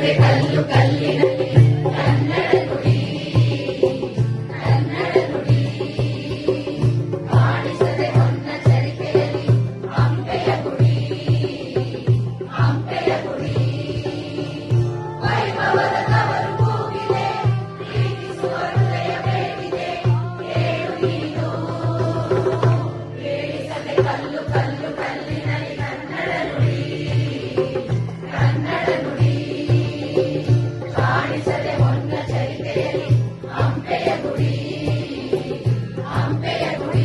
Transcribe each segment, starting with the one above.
De callo. ಕಾಣಿಸದೆ ಮೊನ್ನ ಚರಿತೆಯಲಿ ಹಂಪೆಯ ಗುಡಿ ಹಂಪೆಯ ಗುಡಿ.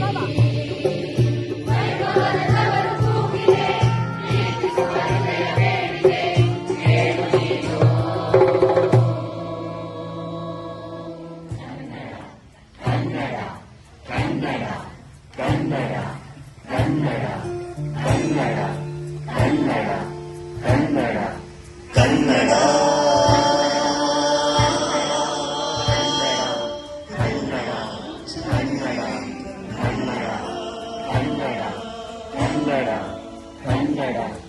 ವೈಭವದವರು ಕೂಗಿದೆ ಪ್ರೀತಿಸುವ ಹೃದಯ ಬೇಡಿದೆ ಹೇಳು ನೀನು ಕನ್ನಡ ಕನ್ನಡ ಕನ್ನಡ ಕನ್ನಡ. Canada.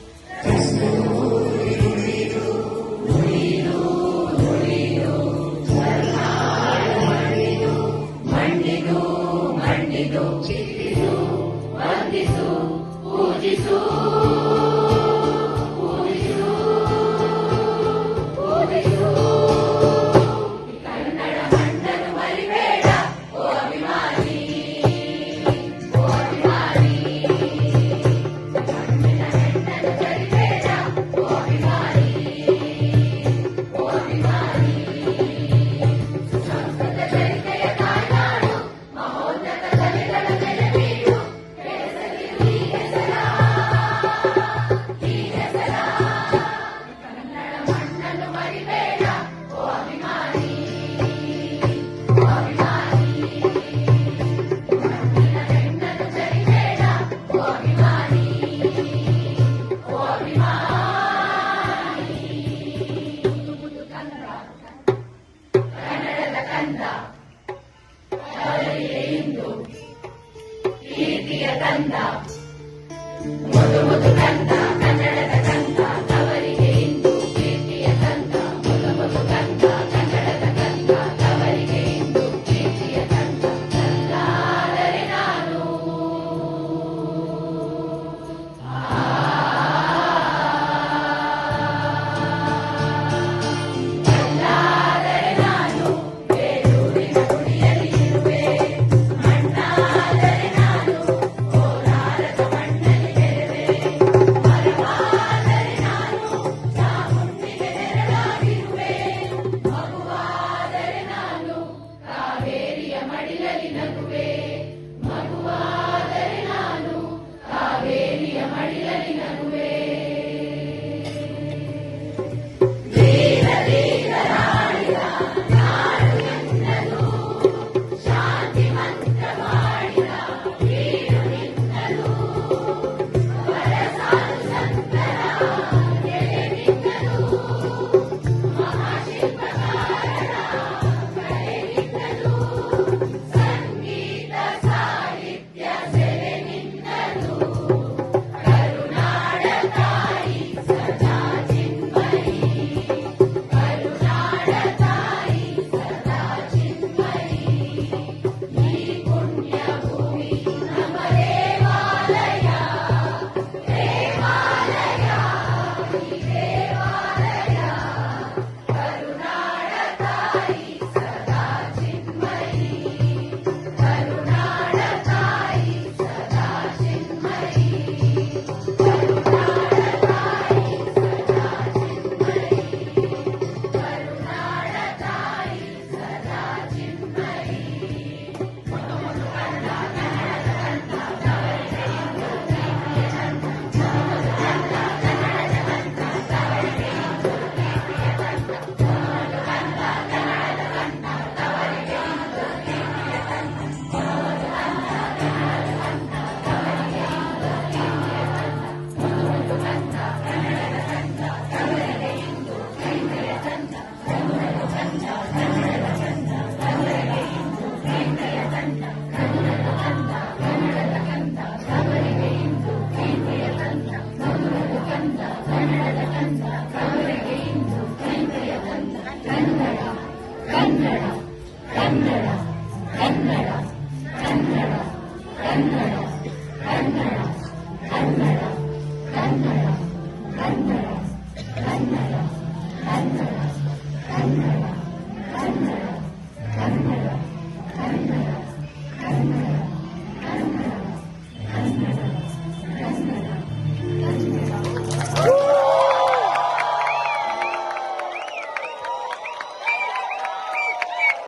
ಕನ್ನಡ ಕನ್ನಡ